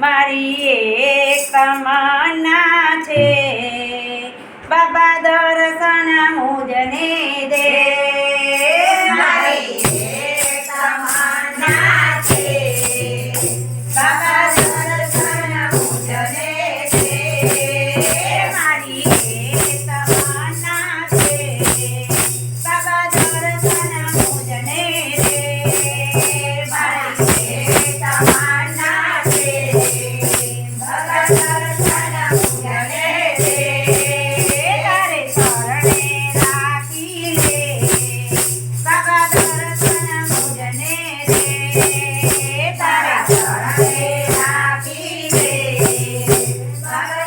મારી એક તમન્ના છે. બાબા દર્શન મુજને દે.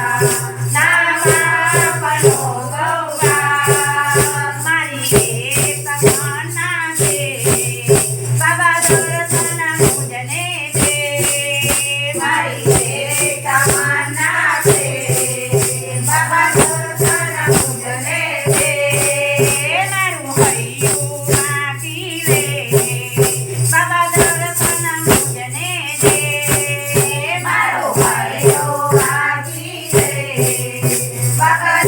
Bye.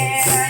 Yeah.